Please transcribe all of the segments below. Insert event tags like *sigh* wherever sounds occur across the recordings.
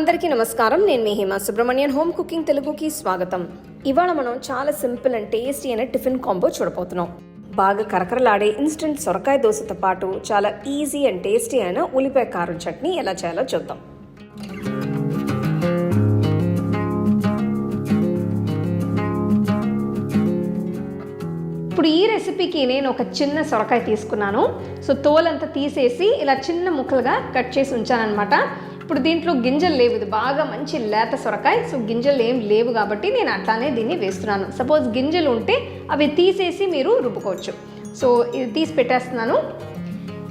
అందరికీ నమస్కారం. నేను మీ హేమ సుబ్రహ్మణ్యన్. హోమ్ కుకింగ్ తెలుగుకి స్వాగతం. ఇవాళ మనం చాలా సింపుల్ అండ్ టేస్టీ అయిన టిఫిన్ కాంబో చూడబోతున్నాం. బాగా కరకరలాడే ఇన్స్టెంట్ సొరకాయ దోశతో పాటు చాలా ఈజీ అండ్ టేస్టీ అయిన ఉల్లిపాయ కారం చట్నీ ఎలా చేయాలో చూద్దాం. ఇప్పుడు ఈ రెసిపీకి నేను ఒక చిన్న సొరకాయ తీసుకున్నాను. సో తోలంతా తీసేసి ఇలా చిన్న ముక్కలుగా కట్ చేసి ఉంచానన్నమాట. ఇప్పుడు దీంట్లో గింజలు లేవు. ఇది బాగా మంచి లేత సొరకాయ. సో గింజలు ఏం లేవు కాబట్టి నేను అట్లానే దీన్ని వేస్తున్నాను. సపోజ్ గింజలు ఉంటే అవి తీసేసి మీరు రుబ్బుకోవచ్చు. సో ఇది తీసి పెట్టేస్తున్నాను.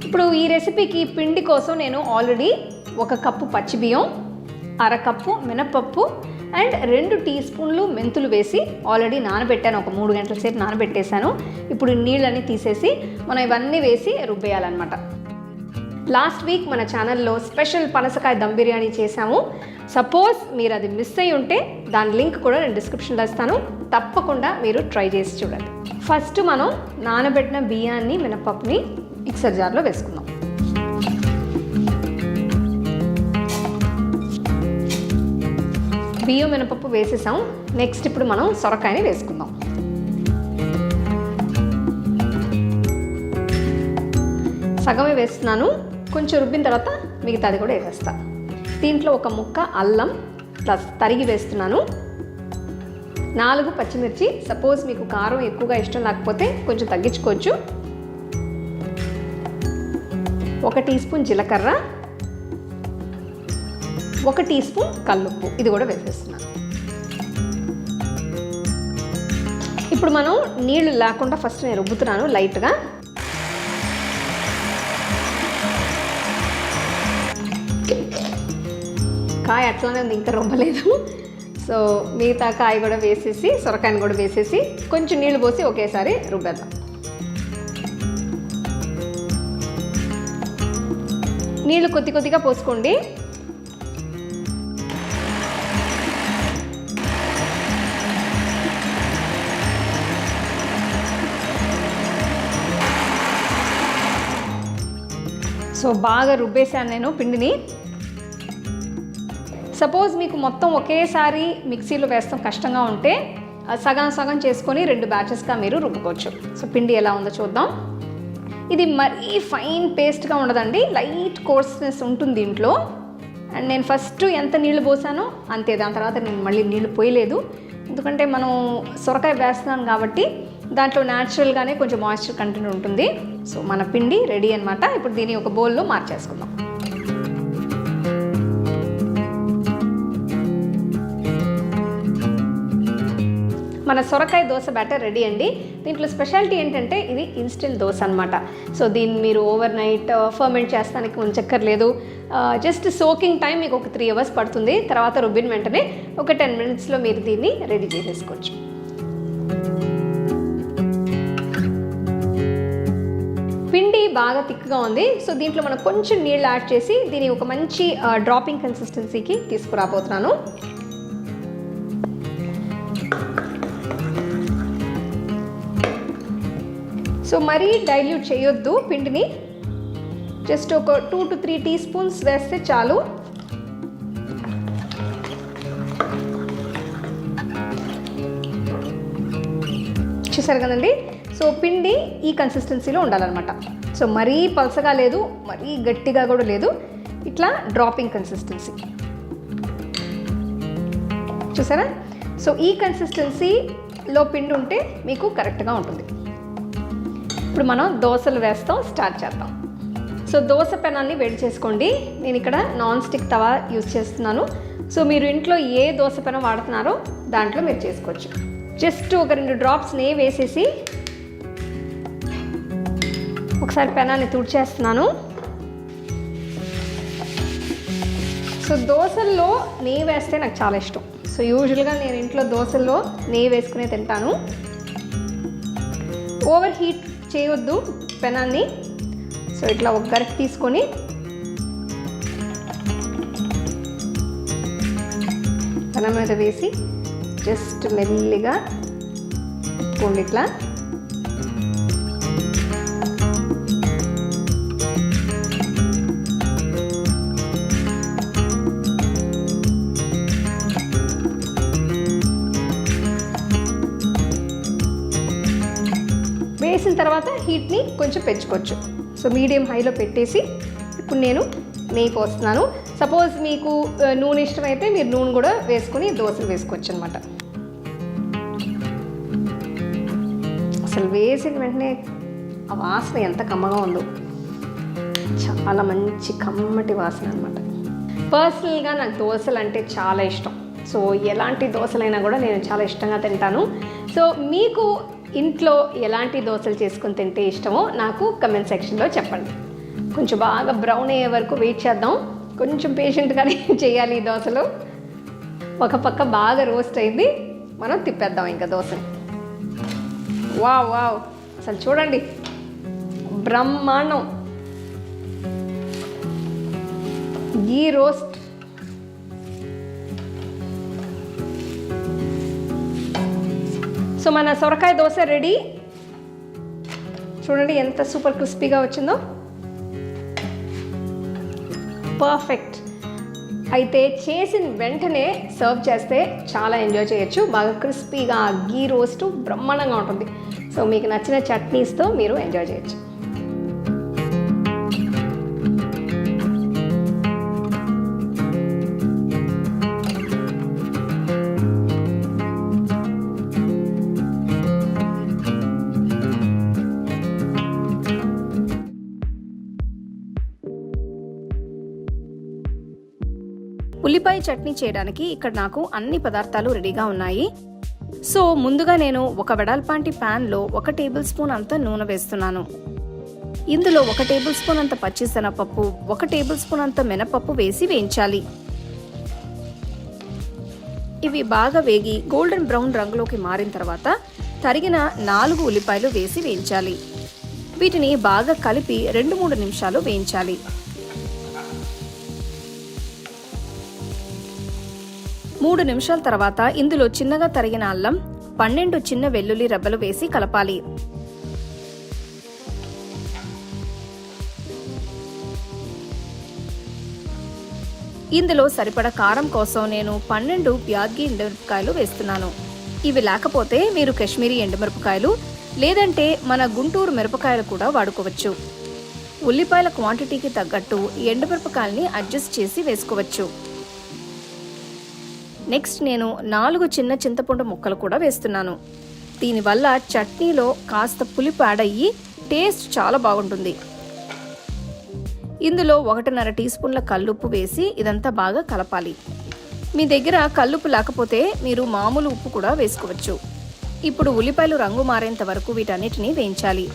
ఇప్పుడు ఈ రెసిపీకి పిండి కోసం నేను ఆల్రెడీ ఒక కప్పు పచ్చి బియ్యం అరకప్పు మినపప్పు అండ్ రెండు టీ స్పూన్లు మెంతులు వేసి ఆల్రెడీ నానబెట్టాను. ఒక మూడు గంటల సేపు నానబెట్టేశాను. ఇప్పుడు నీళ్ళని తీసేసి మనం ఇవన్నీ వేసి రుబ్బేయాలన్నమాట. లాస్ట్ వీక్ మన ఛానల్లో స్పెషల్ పనసకాయ దమ్ బిర్యానీ చేశాము. సపోజ్ మీరు అది మిస్ అయి ఉంటే దాని లింక్ కూడా నేను డిస్క్రిప్షన్లో ఇస్తాను. తప్పకుండా మీరు ట్రై చేసి చూడండి. ఫస్ట్ మనం నానబెట్టిన బియ్యాన్ని మినపప్పుని మిక్సర్ జార్లో వేసుకుందాం. బియ్యం మినపప్పు వేసేసాం. నెక్స్ట్ ఇప్పుడు మనం సొరకాయని వేసుకుందాం. సగమే వేస్తున్నాను. కొంచెం రుబ్బిన తర్వాత మిగతాది కూడా వేసేస్తా. దీంట్లో ఒక ముక్క అల్లం ప్లస్ తరిగి వేస్తున్నాను. నాలుగు పచ్చిమిర్చి సపోజ్ మీకు కారం ఎక్కువగా ఇష్టం లేకపోతే కొంచెం తగ్గించుకోవచ్చు. ఒక టీ స్పూన్ జీలకర్ర. ఒక టీ స్పూన్ కల్లుప్పు. ఇది కూడా వేసేస్తున్నాను ఇప్పుడు మనం నీళ్ళు లేకుండా ఫస్ట్ నేను రుబ్బుతున్నాను లైట్గా. కాయ అట్లానే ఉంది ఇంకా రుబ్బలేదు సో మిగతా కాయ కూడా వేసేసి సొరకాయని కూడా వేసేసి కొంచెం నీళ్ళు పోసి ఒకేసారి రుబ్బేద్దాం. నీళ్ళు కొద్ది కొద్దిగా పోసుకోండి. సో బాగా రుబ్బేసాను నేను పిండిని. సపోజ్ మీకు మొత్తం ఒకేసారి మిక్సీలో వేస్తాం కష్టంగా ఉంటే సగం సగం చేసుకొని రెండు బ్యాచెస్గా మీరు రుబ్బుకోవచ్చు. సో పిండి ఎలా ఉందో చూద్దాం. ఇది మరీ ఫైన్ పేస్ట్గా ఉండదండి లైట్ కోర్స్నెస్ ఉంటుంది దీంట్లో. అండ్ నేను ఫస్ట్ ఎంత నీళ్ళు పోసానో అంతే దాని తర్వాత నేను మళ్ళీ నీళ్ళు పోయలేదు. ఎందుకంటే మనం సొరకాయ వేస్తున్నాను కాబట్టి దాంట్లో న్యాచురల్గానే కొంచెం మాయిశ్చర్ కంటెంట్ ఉంటుంది. సో మన పిండి రెడీ అనమాట ఇప్పుడు దీన్ని ఒక బౌల్లో మార్చేసుకుందాం. మన సొరకాయ దోశ బ్యాటర్ రెడీ అండి. దీంట్లో స్పెషాలిటీ ఏంటంటే ఇది ఇన్స్టెంట్ దోశ అనమాట సో దీన్ని మీరు ఓవర్ నైట్ ఫర్మెంట్ చేస్తానికి ఉంచక్కర్లేదు జస్ట్ సోకింగ్ టైం మీకు ఒక త్రీ అవర్స్ పడుతుంది. తర్వాత రుబ్బిన వెంటనే ఒక టెన్ మినిట్స్లో మీరు దీన్ని రెడీ చేసేసుకోవచ్చు. పిండి బాగా థిక్గా ఉంది. సో దీంట్లో మనం కొంచెం నీళ్ళు యాడ్ చేసి దీన్ని ఒక మంచి uh, డ్రాపింగ్ కన్సిస్టెన్సీకి తీసుకురాబోతున్నాను. సో మరీ డైల్యూట్ చేయొద్దు పిండిని. జస్ట్ ఒక two to three teaspoons వేస్తే చాలు. చూసారు కదండి? సో పిండి ఈ కన్సిస్టెన్సీలో ఉండాలన్నమాట. సో మరీ పలసగా లేదు మరీ గట్టిగా కూడా లేదు. ఇట్లా డ్రాపింగ్ కన్సిస్టెన్సీ చూసారా? సో ఈ కన్సిస్టెన్సీలో పిండి ఉంటే మీకు కరెక్ట్గా ఉంటుంది. ఇప్పుడు మనం దోశలు వేస్తాం స్టార్ట్ చేద్దాం. సో దోశ పెనాన్ని వేడి చేసుకోండి. నేను ఇక్కడ నాన్ స్టిక్ తవా యూజ్ చేస్తున్నాను. సో మీరు ఇంట్లో ఏ దోశ పెనం వాడుతున్నారో దాంట్లో మీరు చేసుకోవచ్చు. జస్ట్ ఒక రెండు డ్రాప్స్ నెయ్యి వేసేసి ఒకసారి పెనాన్ని తుడిచేస్తున్నాను. సో దోశల్లో నెయ్యి వేస్తే నాకు చాలా ఇష్టం. సో యూజువల్గా నేను ఇంట్లో దోశల్లో నెయ్యి వేసుకునే తింటాను. ఓవర్ హీట్ చేయొద్దు పెనాన్ని. సో ఇట్లా ఒక గరికి తీసుకొని పెనం మీద వేసి జస్ట్ మెల్లిగా తిప్పుకోండి ఇట్లా వేసిన తర్వాత హీట్ని కొంచెం పెంచుకోవచ్చు. సో మీడియం హైలో పెట్టేసి ఇప్పుడు నేను నెయ్యి పోస్తున్నాను. సపోజ్ మీకు నూనె ఇష్టమైతే మీరు నూనె కూడా వేసుకొని దోశలు వేసుకోవచ్చు అనమాట అసలు వేసిన వెంటనే ఆ వాసన ఎంత కమ్మగా ఉందో. చాలా మంచి కమ్మటి వాసన అనమాట పర్సనల్గా నాకు దోశలు అంటే చాలా ఇష్టం. సో ఎలాంటి దోశలైనా కూడా నేను చాలా ఇష్టంగా తింటాను. సో మీకు ఇంట్లో ఎలాంటి దోశలు చేసుకొని తింటే ఇష్టమో నాకు కమెంట్ సెక్షన్లో చెప్పండి. కొంచెం బాగా బ్రౌన్ అయ్యే వరకు వెయిట్ చేద్దాం. కొంచెం పేషెంట్గానే *laughs* చేయాలి ఈ దోశలు. ఒక పక్క బాగా రోస్ట్ అయింది. మనం తిప్పేద్దాం ఇంకా దోశని. వావ్ వావ్ అసలు చూడండి. బ్రహ్మాండం. గీ రోస్ట్ సో మన సొరకాయ దోశ రెడీ. చూడండి ఎంత సూపర్ క్రిస్పీగా వచ్చిందో. పర్ఫెక్ట్. అయితే చేసిన వెంటనే సర్వ్ చేస్తే చాలా ఎంజాయ్ చేయొచ్చు. బాగా క్రిస్పీగా గీ రోస్ట్ బ్రహ్మాండంగా ఉంటుంది. సో మీకు నచ్చిన చట్నీస్తో మీరు ఎంజాయ్ చేయొచ్చు. ఉల్లిపాయ చట్నీ చేయడానికి ఇక్కడ నాకు అన్ని పదార్థాలు రెడీగా ఉన్నాయి. సో ముందుగా నేను ఒక వెడల్పాంటి ప్యాన్లో ఒక టేబుల్ స్పూన్ అంత నూనె వేస్తున్నాను. ఇందులో ఒక టేబుల్ స్పూన్ అంత పచ్చిశనగపప్పు ఒక టేబుల్ స్పూన్ అంత మినపప్పు వేసి వేయించాలి. ఇవి బాగా వేగి గోల్డెన్ బ్రౌన్ రంగులోకి మారిన తర్వాత తరిగిన నాలుగు ఉల్లిపాయలు వేసి వేయించాలి. వీటిని బాగా కలిపి రెండు మూడు నిమిషాలు వేయించాలి. మూడు నిమిషాల తర్వాత ఇందులో చిన్నగా తరిగిన అల్లం పన్నెండు చిన్న వెల్లుల్లి రెబ్బలు వేసి కలపాలి. ఇందులో సరిపడ కారం కోసం నేను పన్నెండు బ్యాడ్గి ఎండుమిరపకాయలు వేస్తున్నాను. ఇవి లేకపోతే మీరు కాశ్మీరీ ఎండుమిరపకాయలు లేదంటే మన గుంటూరు మిరపకాయలు కూడా వాడుకోవచ్చు. ఉల్లిపాయల క్వాంటిటీకి తగ్గట్టు ఎండుమిరపకాయల్ని అడ్జస్ట్ చేసి వేసుకోవచ్చు. నెక్స్ట్ నేను నాలుగు చిన్న చింతపండు ముక్కలు కూడా వేస్తున్నాను. దీనివల్ల చట్నీలో కాస్త పులుపు యాడ్ అయ్యి టేస్ట్ చాలా బాగుంటుంది. ఇందులో ఒకటిన్నర టీ స్పూన్ల కల్లుప్పు వేసి ఇదంతా బాగా కలపాలి. మీ దగ్గర కల్లుప్పు లేకపోతే మీరు మామూలు ఉప్పు కూడా వేసుకోవచ్చు. ఇప్పుడు ఉల్లిపాయలు రంగు మారేంత వరకు వీటన్నిటిని వేయించాలి.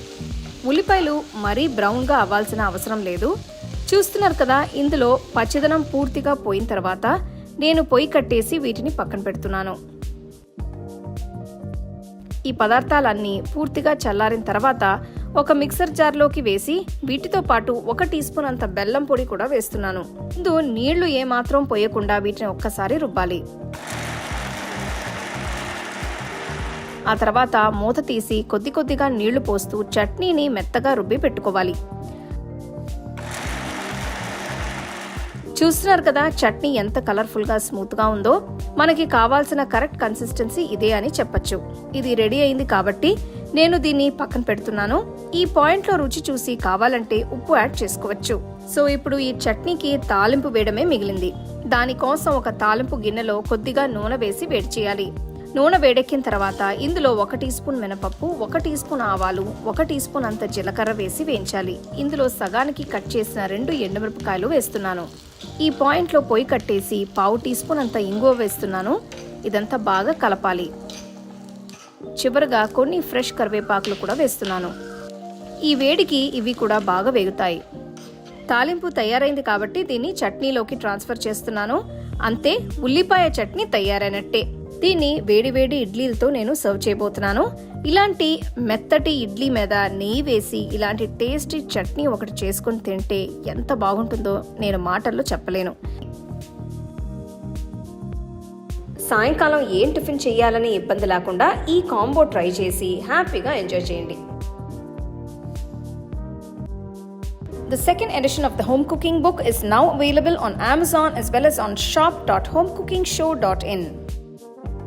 ఉల్లిపాయలు మరీ బ్రౌన్గా అవ్వాల్సిన అవసరం లేదు. చూస్తున్నారు కదా ఇందులో పచ్చదనం పూర్తిగా పోయిన తర్వాత నేను పొయ్యి కట్టేసి వీటిని పక్కన పెడుతున్నాను. ఈ పదార్థాలన్నీ పూర్తిగా చల్లారిన తర్వాత ఒక మిక్సర్ జార్లోకి వేసి వీటితో పాటు ఒక టీ స్పూన్ అంత బెల్లం పొడి కూడా వేస్తున్నాను. ముందు నీళ్ళు ఏమాత్రం పోయకుండా వీటిని ఒక్కసారి రుబ్బాలి. ఆ తర్వాత మూత తీసి కొద్ది కొద్దిగా నీళ్ళు పోస్తూ చట్నీని మెత్తగా రుబ్బి పెట్టుకోవాలి. చూస్తున్నారు కదా చట్నీ ఎంత కలర్ఫుల్గా స్మూత్గా ఉందో. మనకి కావాల్సిన కరెక్ట్ కన్సిస్టెన్సీ ఇదే అని చెప్పొచ్చు. ఇది రెడీ అయింది కాబట్టి నేను దీన్ని పక్కన పెడుతున్నాను. ఈ పాయింట్లో రుచి చూసి కావాలంటే ఉప్పు యాడ్ చేసుకోవచ్చు. సో ఇప్పుడు ఈ చట్నీకి తాలింపు వేయడమే మిగిలింది. దానికోసం ఒక తాలింపు గిన్నెలో కొద్దిగా నూనె వేసి వేడి చేయాలి. నూనె వేడెక్కిన తర్వాత ఇందులో ఒక టీ స్పూన్ మినపప్పు ఒక టీ స్పూన్ ఆవాలు ఒక టీ స్పూన్ అంత జీలకర్ర వేసి వేయించాలి. ఇందులో సగానికి కట్ చేసిన రెండు ఎండుమిరపకాయలు వేస్తున్నాను. ఈ పాయింట్లో పొయ్యి కట్టేసి పావు టీ స్పూన్ అంత ఇంగువ వేస్తున్నాను. ఇదంతా బాగా కలపాలి. చివరగా కొన్ని ఫ్రెష్ కరివేపాకులు కూడా వేస్తున్నాను. ఈ వేడికి ఇవి కూడా బాగా వేగుతాయి. తాలింపు తయారైంది కాబట్టి దీన్ని చట్నీలోకి ట్రాన్స్ఫర్ చేస్తున్నాను. అంతే ఉల్లిపాయ చట్నీ తయారైనట్టే. దీన్ని వేడివేడి ఇడ్లీలతో నేను సర్వ్ చేయబోతున్నాను. ఇలాంటి మెత్తటి ఇడ్లీ మీద నెయ్యి వేసి ఇలాంటి టేస్టీ చట్నీ ఒకటి చేసుకొని తింటే ఎంత బాగుంటుందో నేను మాటల్లో చెప్పలేను. సాయంకాలం ఏం టిఫిన్ చేయాలని ఇబ్బంది లేకుండా ఈ కాంబో ట్రై చేసి హ్యాపీగా ఎంజాయ్ చేయండి. The second edition of the home cooking book is now available on Amazon as well as on shop.homecookingshow.in.